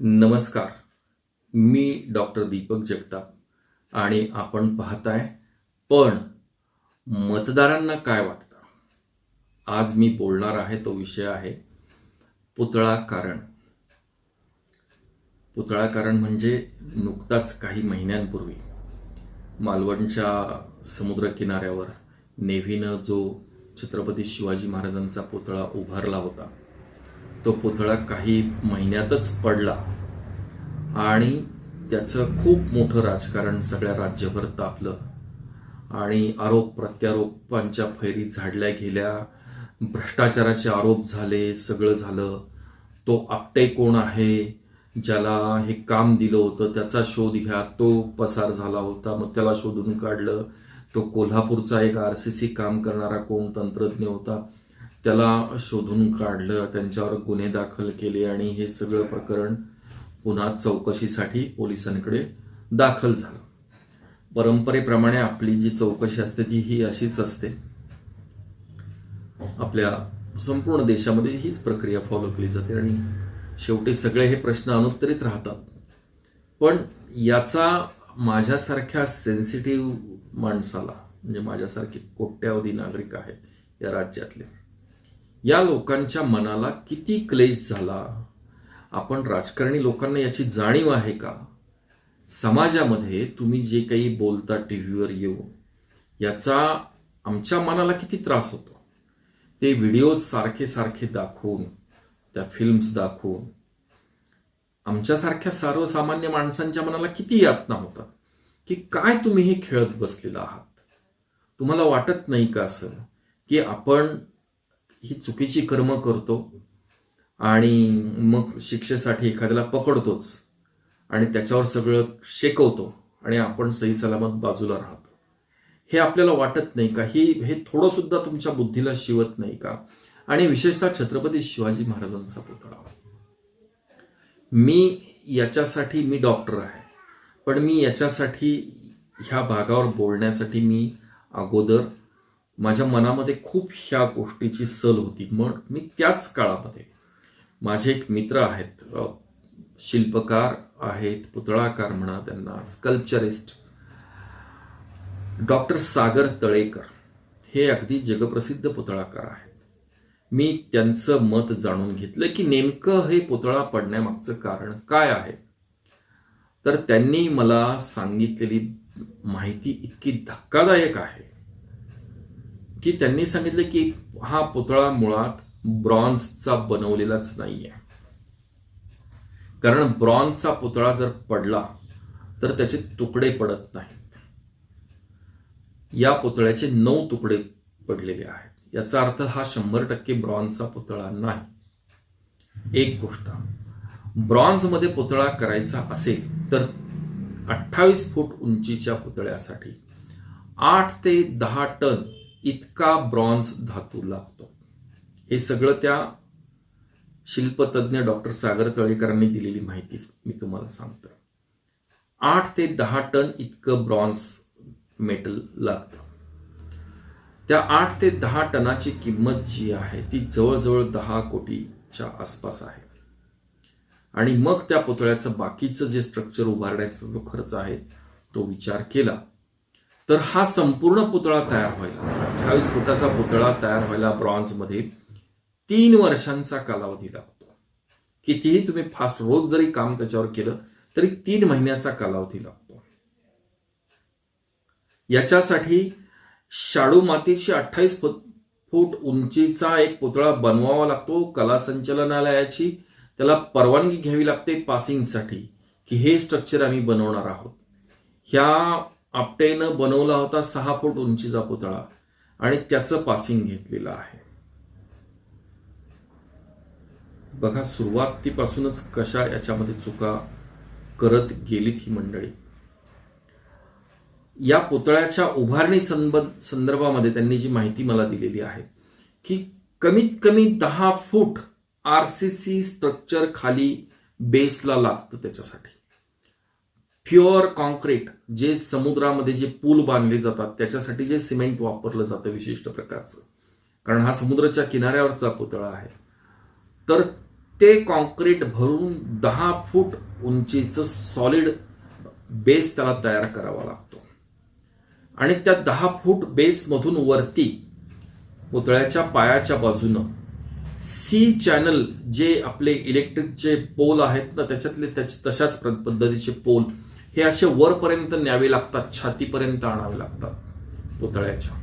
नमस्कार. मी डॉक्टर दीपक जगताप आणि आपण पाहताय पण मतदारांना काय वाटतं? आज मी बोलणार आहे तो विषय आहे पुतळा कारण पुतळा कारण म्हणजे नुकताच काही महिन्यांपूर्वी मालवणच्या समुद्रकिनाऱ्यावर नेव्हीनं जो छत्रपती शिवाजी महाराजांचा पुतळा उभारला होता तो पुतळा काही महिन्यातच पडला. आणि त्याचं खूप मोठं राजकारण सगळ्या राज्यभर तापलं. आणि आरोप प्रत्यारोपांच्या फैरी झाडल्या गेल्या. भ्रष्टाचाराचे आरोप झाले सगळं झालं. तो आपटे कोण आहे? ज्याला हे काम दिलं होतं त्याचा शोध घ्या. तो पसार झाला होता मग त्याला शोधून काढलं. तो कोल्हापूरचा एक आर सी सी काम करणारा कोण तंत्रज्ञ होता? त्याला शोधून काढलं त्यांच्यावर गुन्हे दाखल केले आणि हे सगळं प्रकरण पुन्हा चौकशीसाठी पोलिसांकडे दाखल झालं. परंपरेप्रमाणे आपली जी चौकशी असते ती ही अशीच असते. आपल्या संपूर्ण देशामध्ये हीच प्रक्रिया फॉलो केली जाते आणि शेवटी सगळे हे प्रश्न अनुत्तरित राहतात. पण याचा माझ्यासारख्या सेन्सिटिव्ह माणसाला म्हणजे माझ्यासारखे कोट्यावधी नागरिक आहेत या राज्यातले या लोकांच्या मनाला किती क्लेश झाला? आपण राजकारणी लोकांना याची जाणीव आहे का? समाजामध्ये तुम्ही जे काही बोलता टी व्हीवर येऊन याचा आमच्या मनाला किती त्रास होतो? ते व्हिडिओज सारखे सारखे दाखवून त्या फिल्म्स दाखवून आमच्यासारख्या सर्वसामान्य माणसांच्या मनाला किती यातना होतात? की काय तुम्ही हे खेळत बसलेला आहात? तुम्हाला वाटत नाही का असं? की आपण ही चुकीची कर्म करतो आणि मग शिक्षेसाठी एखाद्याला पकडतोच आणि त्याच्यावर सगळं शेकवतो आणि आपण सही सलामत बाजूला राहतो. हे आपल्याला वाटत नाही का? ही हे थोडं सुद्धा तुमच्या बुद्धीला शिवत नाही का? आणि विशेषतः छत्रपती शिवाजी महाराजांचा पुतळा. मी याच्यासाठी मी डॉक्टर आहे. पण मी याच्यासाठी ह्या भागावर बोलण्यासाठी मी अगोदर माझ्या मनामध्ये खूप ह्या गोष्टीची सल होती. मग मी त्याच काळामध्ये माझे एक मित्र आहेत शिल्पकार आहेत पुतळाकार म्हणा त्यांना स्कल्पचरिस्ट डॉक्टर सागर तळेकर. हे अगदी जगप्रसिद्ध पुतळाकार आहेत. मी त्यांचं मत जाणून घेतलं की नेमकं हे पुतळा पडण्यामागचं कारण काय आहे? तर त्यांनी मला सांगितलेली माहिती इतकी धक्कादायक आहे. की त्यांनी सांगितलं की हा पुतळा मुळात ब्रॉन्झचा बनवलेलाच नाहीये. कारण ब्रॉन्झचा पुतळा जर पडला तर त्याचे तुकडे पडत नाहीत. या पुतळ्याचे नऊ तुकडे पडलेले आहेत. याचा अर्थ हा शंभर टक्के ब्रॉन्झचा पुतळा नाही. एक गोष्ट ब्रॉन्झमध्ये पुतळा करायचा असेल तर अठ्ठावीस फूट उंचीच्या पुतळ्यासाठी आठ ते दहा टन इतका ब्रॉन्झ धातू लागतो. हे सगळं त्या शिल्पतज्ञ डॉक्टर सागर तळेकरांनी दिलेली माहिती मी तुम्हाला सांगतो. आठ ते दहा टन इतकं ब्रॉन्झ मेटल लागतं. त्या आठ ते दहा टनाची किंमत जी आहे ती जवळजवळ दहा कोटीच्या आसपास आहे. आणि मग त्या पुतळ्याचं बाकीचं जे स्ट्रक्चर उभारण्याचा जो खर्च आहे तो विचार केला. तर हा संपूर्ण पुतळा तयार व्हायला अठ्ठावीस फुटाचा पुतळा तयार व्हायला ब्रॉन्झमध्ये तीन वर्षांचा कालावधी लागतो. कितीही तुम्ही फास्ट रोज जरी काम त्याच्यावर केलं तरी तीन महिन्याचा कालावधी लागतो. याच्यासाठी शाडू मातीची अठ्ठावीस फूट उंचीचा एक पुतळा बनवावा लागतो. कला संचालनालयाची त्याला परवानगी घ्यावी लागते पासिंगसाठी की हे स्ट्रक्चर आम्ही बनवणार आहोत. ह्या आपटेनं बनवला होता सहा फूट उंचीचा पुतळा आणि त्याचं पासिंग घेतलेलं आहे. बघा सुरुवातीपासूनच कशा याच्यामध्ये चुका करत गेलीत ही मंडळी. या पुतळ्याच्या उभारणी संदर्भामध्ये त्यांनी जी माहिती मला दिलेली आहे की कमीत कमी दहा foot R C C structure खाली बेसला लागतं त्याच्यासाठी. प्युअर कॉन्क्रीट जे समुद्रामध्ये जे पूल बांधले जातात त्याच्यासाठी जे सिमेंट वापरलं जातं विशिष्ट प्रकारचं. कारण हा समुद्राच्या किनाऱ्यावरचा पुतळा आहे. तर ते कॉन्क्रीट भरून दहा फूट उंचीचं सॉलिड बेस त्याला तयार करावा लागतो. आणि त्या दहा फूट बेसमधून वरती पुतळ्याच्या पायाच्या बाजूनं सी चॅनल जे आपले इलेक्ट्रिकचे पोल आहेत ना त्याच्यातले त्याच- तशाच पद्धतीचे पोल हे असे वरपर्यंत न्यावे लागतात छातीपर्यंत आणावे लागतात पुतळ्याच्या.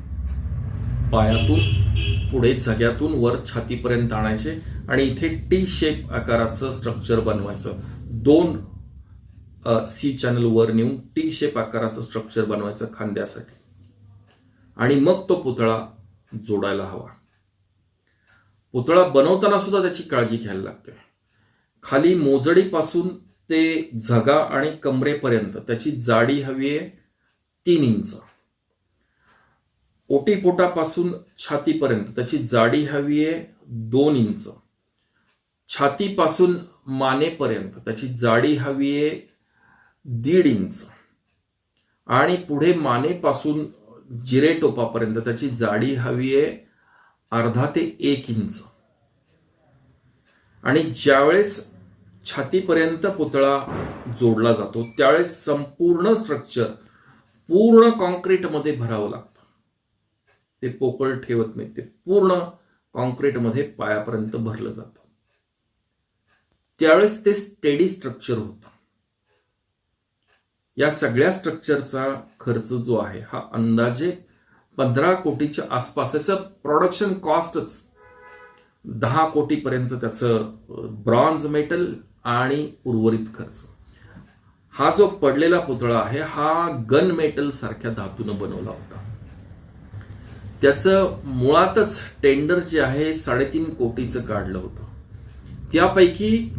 पायातून पुढे झग्यातून वर छातीपर्यंत आणायचे आणि इथे टी शेप आकाराचं स्ट्रक्चर बनवायचं. दोन सी चॅनल वर नेऊन टी शेप आकाराचं स्ट्रक्चर बनवायचं खांद्यासाठी. आणि मग तो पुतळा जोडायला हवा. पुतळा बनवताना सुद्धा त्याची काळजी घ्यायला लागते. खाली मोजडीपासून ते झगा आणि कमरेपर्यंत त्याची जाडी हवी आहे तीन इंच. ओटीपोटापासून छातीपर्यंत त्याची जाडी हवी आहे दोन इंच. छातीपासून मानेपर्यंत त्याची जाडी हवी आहे दीड इंच. आणि पुढे मानेपासून जिरेटोपापर्यंत त्याची जाडी हवी आहे अर्धा ते एक इंच. आणि ज्यावेळेस छातीपर्यंत पुतळा जोडला जातो. त्यावेळेस संपूर्ण स्ट्रक्चर पूर्ण कॉन्क्रीटमध्ये भरावं लागतं. ते पोकळ ठेवत नाही ते पूर्ण कॉन्क्रीटमध्ये पायापर्यंत भरलं जातं. त्यावेळेस ते स्टेडी स्ट्रक्चर होतं. या सगळ्या स्ट्रक्चरचा खर्च जो आहे हा अंदाजे पंधरा कोटीच्या आसपास त्याचं प्रोडक्शन कॉस्टच दहा कोटीपर्यंत त्याचं ब्रॉन्झ मेटल आणि उर्वरित खर्च. हा जो पडलेला पुतळा आहे हा गन मेटल सारख्या धातूनं बनवला होता. त्याचं मुळातच टेंडर जे आहे साडेतीन कोटीचं काढलं होतं. त्यापैकी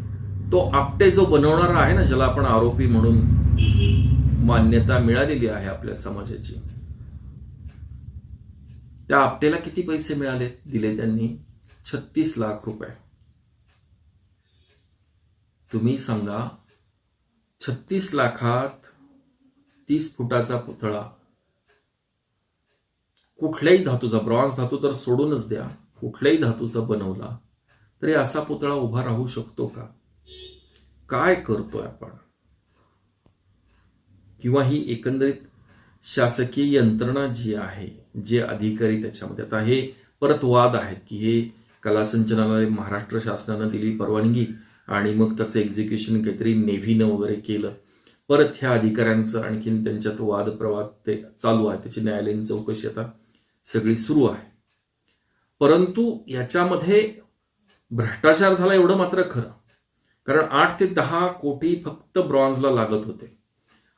तो आपटे जो बनवणारा आहे ना ज्याला आपण आरोपी म्हणून मान्यता मिळालेली आहे आपल्या समाजाची त्या आपटेला किती पैसे मिळाले? दिले त्यांनी छत्तीस लाख रुपये. तुम्ही सांगा छत्तीस लाखात तीस फुटाचा पुतळा. कुठल्याही धातूचा ब्रॉन्झ धातू तर सोडूनच द्या. कुठल्याही धातूचा बनवला तरी असा पुतळा उभा राहू शकतो का? काय करतोय आपण? किंवा ही एकंदरीत शासकीय यंत्रणा जी आहे जे अधिकारी त्याच्यामध्ये आता हे परत वाद आहेत की हे कला संचालनालय महाराष्ट्र शासनानं दिली परवानगी आणि मग त्याचं एक्झिक्युशन काहीतरी नेव्हीनं वगैरे केलं. परत ह्या अधिकाऱ्यांचं आणखीन त्यांच्यात वादप्रवाद ते चालू आहे. त्याची न्यायालयीन चौकशी आता सगळी सुरू आहे. परंतु याच्यामध्ये भ्रष्टाचार झाला एवढं मात्र खरं. कारण आठ ते दहा कोटी फक्त ब्रॉन्झला लागत होते.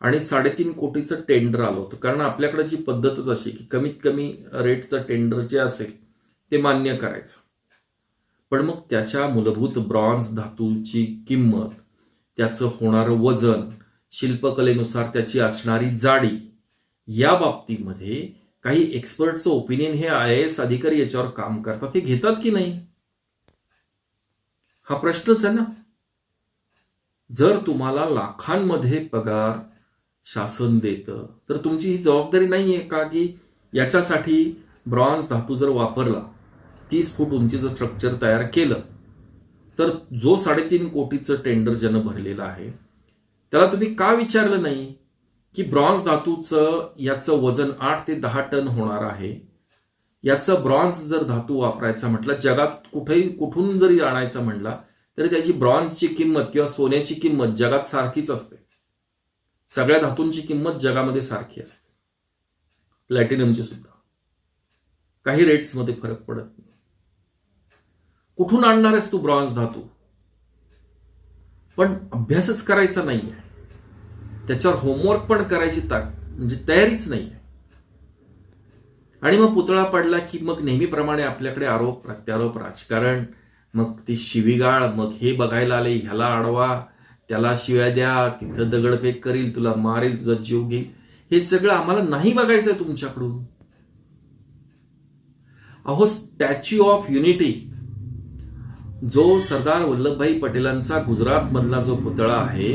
आणि साडेतीन कोटीचं टेंडर आलं होतं. कारण आपल्याकडे जी पद्धतच अशी की कमीत कमी रेटचं टेंडर जे असेल ते मान्य करायचं. पण मग त्याच्या मूलभूत ब्रॉन्झ धातूची किंमत त्याचं होणारं वजन शिल्पकलेनुसार त्याची असणारी जाडी या बाबतीमध्ये काही एक्सपर्टचं ओपिनियन हे आय एस अधिकारी याच्यावर काम करतात हे घेतात की नाही? हा प्रश्नच आहे ना. जर तुम्हाला लाखांमध्ये पगार शासन देतं तर तुमची ही जबाबदारी नाही आहे का की याच्यासाठी ब्रॉन्झ धातू जर वापरला तीस फूट उंचीचं स्ट्रक्चर तयार केलं. तर जो साडेतीन कोटीचं टेंडर ज्यानं भरलेलं आहे त्याला तुम्ही का विचारलं नाही? की ब्रॉन्झ धातूचं याचं वजन आठ ते दहा टन होणार आहे. याचं ब्रॉन्झ जर धातू वापरायचा म्हटलं जगात कुठेही कुठून जरी आणायचं म्हणला तरी त्याची ब्रॉन्झची किंमत किंवा सोन्याची किंमत जगात सारखीच असते. सगळ्या धातूंची किंमत जगामध्ये सारखी असते. प्लॅटिनमची सुद्धा. काही रेट्समध्ये फरक पडत नाही. कुठून आणणार आहेस तू ब्रॉन्झ धातू? पण अभ्यासच करायचा नाहीये. त्याच्यावर होमवर्क पण करायची ताक म्हणजे तयारीच नाहीये. आणि मग पुतळा पडला की मग नेहमीप्रमाणे आपल्याकडे आरोप प्रत्यारोप राजकारण मग ती शिवीगाळ मग हे बघायला आले ह्याला अडवा त्याला शिव्या द्या तिथं दगडफेक करील तुला मारेल तुझा जीव घेईल. हे सगळं आम्हाला नाही बघायचं तुमच्याकडून. अहो स्टॅच्यू ऑफ युनिटी जो सरदार वल्लभभाई पटेलांचा गुजरातमधला जो पुतळा आहे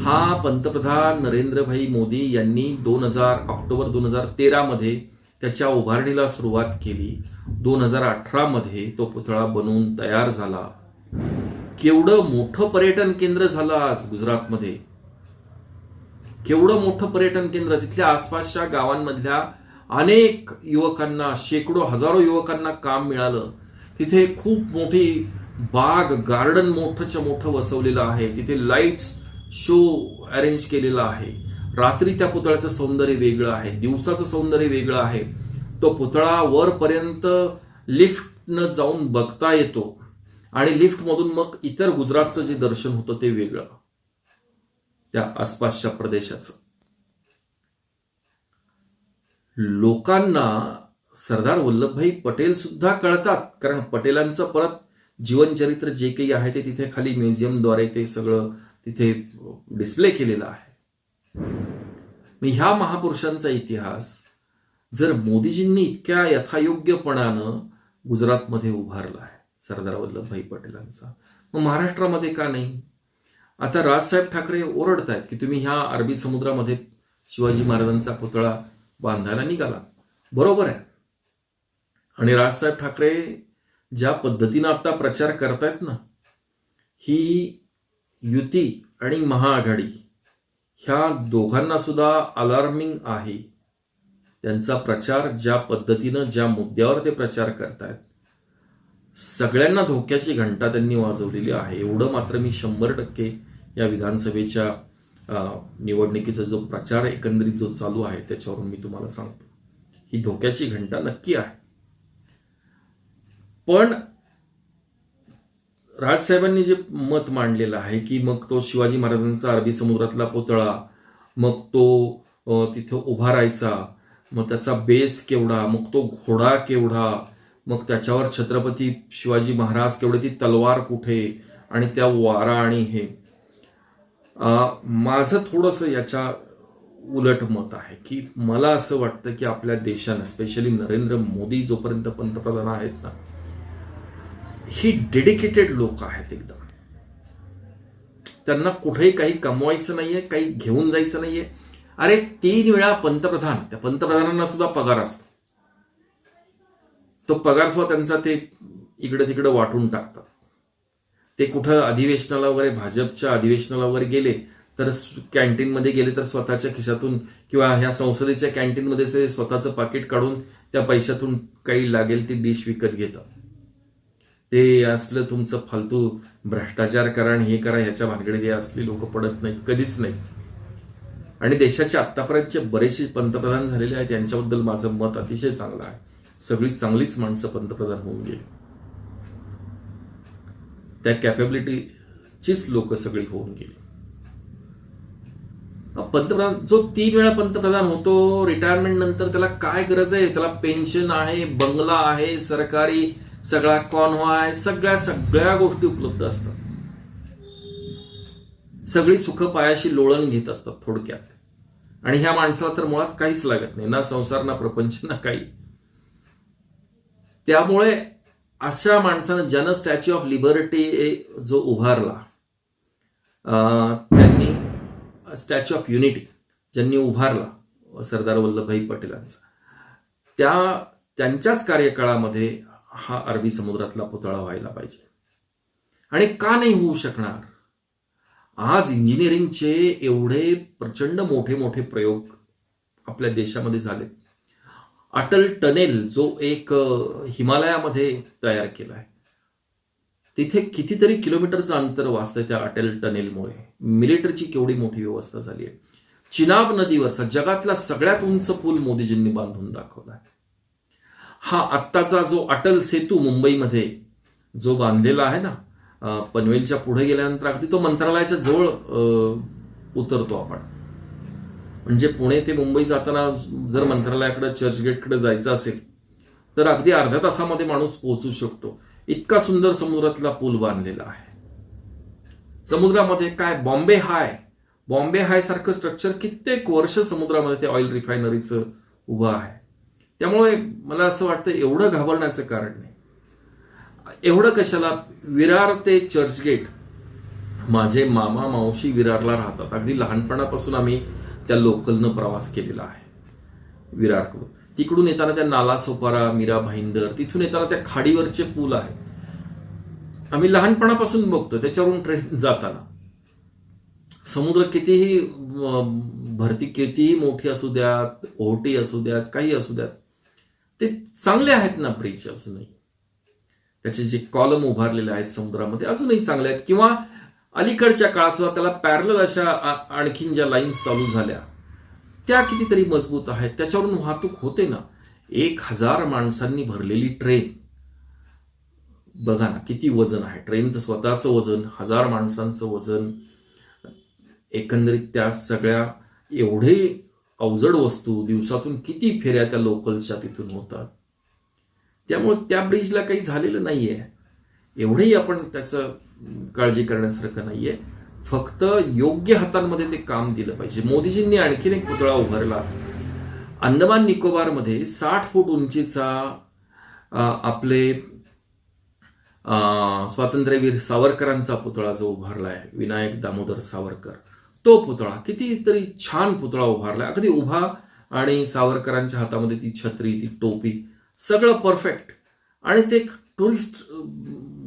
हा पंतप्रधान नरेंद्रभाई मोदी यांनी दोन हजार ऑक्टोबर दोन हजार तेरा मध्ये त्याच्या उभारणीला सुरुवात केली. दोन हजार अठरा मध्ये तो पुतळा बनवून तयार झाला. केवढं मोठं पर्यटन केंद्र झालं आज गुजरातमध्ये. केवढं मोठं पर्यटन केंद्र. तिथल्या आसपासच्या गावांमधल्या अनेक युवकांना शेकडो हजारो युवकांना काम मिळालं. तिथे खूप मोठी बाग गार्डन मोठंच्या मोठं वसवलेलं आहे. तिथे लाईट्स शो अरेंज केलेला आहे. रात्री त्या पुतळ्याचं सौंदर्य वेगळं आहे. दिवसाचं सौंदर्य वेगळं आहे. तो पुतळा वरपर्यंत लिफ्टनं जाऊन बघता येतो. आणि लिफ्टमधून मग इतर गुजरातचं जे दर्शन होतं ते वेगळं. त्या आसपासच्या प्रदेशाचं. लोकांना सरदार वल्लभभाई पटेल सुद्धा कळतात. कारण पटेलांचं परत जीवनचरित्र जे काही आहे ते तिथे खाली म्युझियमद्वारे ते सगळं तिथे डिस्प्ले केलेलं आहे. ह्या महापुरुषांचा इतिहास जर मोदीजींनी इतक्या यथायोग्यपणानं गुजरातमध्ये उभारला आहे सरदार वल्लभभाई पटेलांचा. मग महाराष्ट्रामध्ये का नाही? आता राजसाहेब ठाकरे ओरडत आहेत की तुम्ही ह्या अरबी समुद्रामध्ये शिवाजी महाराजांचा पुतळा बांधायला निघाला बरोबर आहे. आणि राजसाहेब ठाकरे ज्या पद्धतीनं आता प्रचार करतायत ना ही युती आणि महाआघाडी ह्या दोघांना सुद्धा अलार्मिंग आहे. त्यांचा प्रचार ज्या पद्धतीनं ज्या मुद्द्यावर ते प्रचार करतायत सगळ्यांना धोक्याची घंटा त्यांनी वाजवलेली आहे. एवढं मात्र मी शंभर टक्के या विधानसभेच्या निवडणुकीचा जो प्रचार एकंदरीत जो चालू आहे त्याच्यावरून मी तुम्हाला सांगतो. ही धोक्याची घंटा नक्की आहे. पण राजसाहेबांनी जे मत मांडलेलं आहे की मग तो शिवाजी महाराजांचा अरबी समुद्रातला पुतळा मग तो तिथं उभा राहायचा मग त्याचा बेस केवढा मग तो घोडा केवढा मग त्याच्यावर छत्रपती शिवाजी महाराज केवढे ती तलवार कुठे आणि त्या वारा आणि हे. माझं थोडंसं याच्या उलट मत आहे की मला असं वाटतं की आपल्या देशानं स्पेशली नरेंद्र मोदी जोपर्यंत पंतप्रधान आहेत ना ही डेडिकेटेड लोक आहेत एकदम. त्यांना कुठेही काही कमवायचं नाहीये काही घेऊन जायचं नाहीये. अरे तीन वेळा पंतप्रधान त्या पंतप्रधानांना सुद्धा पगार असतो. तो पगार सुद्धा त्यांचा ते इकडे तिकडे वाटून टाकतात. ते कुठं अधिवेशनाला वगैरे भाजपच्या अधिवेशनाला वगैरे गेले तर कॅन्टीनमध्ये गेले तर स्वतःच्या खिशातून किंवा ह्या संसदेच्या कॅन्टीनमध्ये स्वतःचं पाकिट काढून त्या पैशातून काही लागेल ती डिश विकत घेतात. ते असलं तुमचं फालतू भ्रष्टाचार करा आणि हे करा ह्याच्या भानगडीत हे असली लोक पडत नाहीत कधीच नाही. आणि देशाचे आतापर्यंतचे बरेचसे पंतप्रधान झालेले आहेत यांच्याबद्दल माझं मत अतिशय चांगलं आहे. सगळी चांगलीच माणसं पंतप्रधान होऊन गेली. त्या कॅपेबिलिटीचीच लोक सगळी होऊन गेली. पंतप्रधान जो तीन वेळा पंतप्रधान होतो रिटायरमेंट नंतर त्याला काय गरज आहे? त्याला पेन्शन आहे बंगला आहे सरकारी सगळा कॉन्व्हा सगळ्या सगळ्या गोष्टी उपलब्ध असतात. सगळी सुख पायाशी लोळण घेत असतात थोडक्यात. आणि ह्या माणसाला तर मुळात काहीच लागत नाही ना संसार ना प्रपंच ना काही. त्यामुळे अशा माणसानं ज्यानं स्टॅच्यू ऑफ लिबर्टी जो उभारला त्यांनी स्टॅच्यू ऑफ युनिटी ज्यांनी उभारला सरदार वल्लभभाई पटेलांचा त्या त्यांच्याच कार्यकाळामध्ये हा अरबी समुद्रातला पुतळा व्हायला पाहिजे. आणि का नाही होऊ शकणार? आज इंजिनिअरिंगचे एवढे प्रचंड मोठे मोठे प्रयोग आपल्या देशामध्ये झाले अटल टनेल जो एक हिमालयामध्ये तयार केला आहे तिथे कितीतरी किलोमीटरचं अंतर वाचतंय त्या अटल टनेलमुळे. मिलिटरीची केवढी मोठी व्यवस्था झाली आहे चिनाब नदीवरचा जगातला सगळ्यात उंच पूल मोदीजींनी बांधून दाखवला आहे हा आत्ताचा जो अटल सेतू मुंबईमध्ये जो बांधलेला आहे ना पनवेलच्या पुढे गेल्यानंतर अगदी तो मंत्रालयाच्या जवळ उतरतो आपण. म्हणजे पुणे ते मुंबई जाताना जर मंत्रालयाकडे चर्चगेटकडे जायचं असेल तर अगदी अर्ध्या तासामध्ये माणूस पोहोचू शकतो. इतका सुंदर समुद्रातला पूल बांधलेला आहे. समुद्रामध्ये काय? बॉम्बे हाय. बॉम्बे हाय सारखं स्ट्रक्चर कित्येक वर्ष समुद्रामध्ये ते ऑइल रिफायनरीचं उभं आहे. त्यामुळे मला असं वाटतं एवढं घाबरण्याचं कारण नाही. एवढं कशाला? विरार ते चर्चगेट माझे मामा मावशी विरारला राहतात. अगदी लहानपणापासून आम्ही त्या लोकलनं प्रवास केलेला आहे. विरारकडून. तिकडून येताना त्या नालासोपारा मीरा भाईंदर तिथून येताना त्या खाडीवरचे पूल आहेत. आम्ही लहानपणापासून बघतो त्याच्यावरून ट्रेन जाताना. समुद्र कितीही भरती कितीही मोठी असू द्यात ओहोटी असू द्यात काही असू द्यात ते चांगले आहेत ना ब्रिज अजूनही. त्याचे जे कॉलम उभारलेले आहेत समुद्रामध्ये अजूनही चांगले आहेत. किंवा अलीकडच्या काळात सुद्धा त्याला पॅरल अशा आणखीन ज्या लाईन्स चालू झाल्या त्या कितीतरी मजबूत आहेत. त्याच्यावरून वाहतूक होते ना. एक हजार माणसांनी भरलेली ट्रेन बघा ना किती वजन आहे. ट्रेनचं स्वतःचं वजन हजार माणसांचं वजन एकंदरीत त्या सगळ्या एवढे अवजड वस्तू दिवसातून किती फेऱ्या त्या लोकलच्या तिथून होतात? त्यामुळे त्या ब्रिजला काही झालेलं नाहीये. एवढंही आपण त्याचं काळजी करण्यासारखं नाहीये. फक्त योग्य हातांमध्ये ते काम दिलं पाहिजे. मोदीजींनी आणखीन एक पुतळा उभारला. अंदमान निकोबारमध्ये साठ फूट उंचीचा आपले स्वातंत्र्यवीर सावरकरांचा पुतळा जो उभारला आहे विनायक दामोदर सावरकर. तो पुतळा. कितीतरी छान पुतळा उभारला अगदी उभा आणि सावरकरांच्या हातामध्ये ती छत्री ती टोपी सगळं परफेक्ट आणि ते एक टुरिस्ट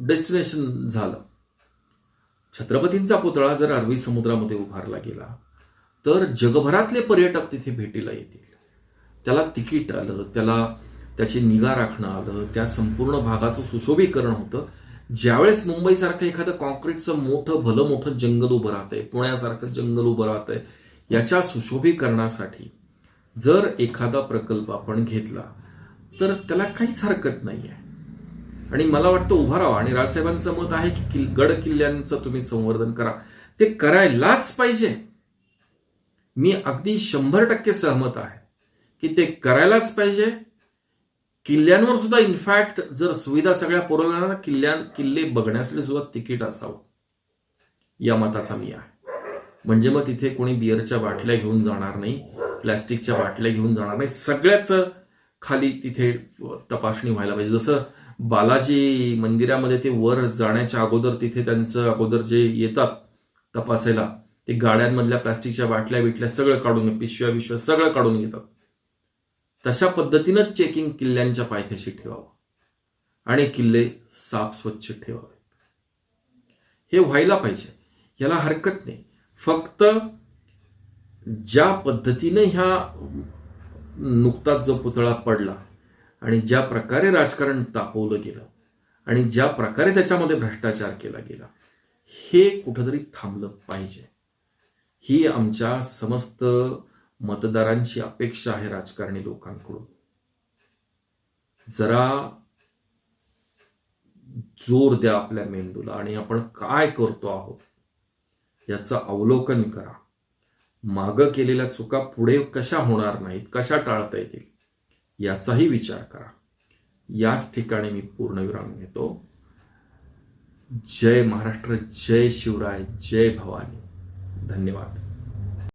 डेस्टिनेशन झालं. छत्रपतींचा पुतळा जर अरबी समुद्रामध्ये उभारला गेला तर जगभरातले पर्यटक तिथे भेटीला येतील. त्याला तिकीट आलं त्याला त्याची निगा राखणं आलं त्या संपूर्ण भागाचं सुशोभीकरण होतं. ज्यावेळेस मुंबईसारखं एखादं कॉन्क्रीटचं मोठं भलं मोठं जंगल उभं राहतंय पुण्यासारखं जंगल उभं राहतंय याच्या सुशोभीकरणासाठी जर एखादा प्रकल्प आपण घेतला तर त्याला काहीच हरकत नाही आहे आणि मला वाटतं उभा राहा. आणि राजसाहेबांचं मत आहे की गड किल्ल्यांचं तुम्ही संवर्धन करा. ते करायलाच पाहिजे. मी अगदी शंभर टक्के सहमत आहे की ते करायलाच पाहिजे. किल्ल्यांवर सुद्धा इनफॅक्ट जर सुविधा सगळ्या पुरवल्या किल्ल्या किल्ले बघण्यासाठी सुद्धा तिकीट असावं. या मताचा मी आहे. म्हणजे मग तिथे कोणी बिअरच्या बाटल्या घेऊन जाणार नाही प्लॅस्टिकच्या बाटल्या घेऊन जाणार नाही सगळ्याच खाली तिथे तपासणी व्हायला पाहिजे. जसं बालाजी मंदिरामध्ये ते वर जाण्याच्या अगोदर तिथे त्यांचं अगोदर जे येतात तपासायला ते गाड्यांमधल्या प्लास्टिकच्या बाटल्या बिटल्या सगळं काढून पिशव्या बिशव्या सगळं काढून घेतात. तशा पद्धतीनं चेकिंग किल्ल्यांच्या पायथ्याशी ठेवावं. आणि किल्ले साफ स्वच्छ ठेवावे हे व्हायला पाहिजे. याला हरकत नाही. फक्त ज्या पद्धतीने ह्या नुकताच जो पुतळा पडला आणि ज्या प्रकारे राजकारण तापवलं गेलं आणि ज्या प्रकारे त्याच्यामध्ये भ्रष्टाचार केला गेला हे कुठंतरी थांबलं पाहिजे. ही आमच्या समस्त मतदारांची अपेक्षा आहे राजकारणी लोकांकडून. जरा जोर द्या आपल्या मेंदूला आणि आपण काय करतो आहोत याचं अवलोकन करा. मागं केलेल्या चुका पुढे कशा होणार नाहीत कशा टाळता येतील याचाही विचार करा. याच ठिकाणी मी पूर्णविराम घेतो. जय महाराष्ट्र जय शिवराय जय भवानी. धन्यवाद.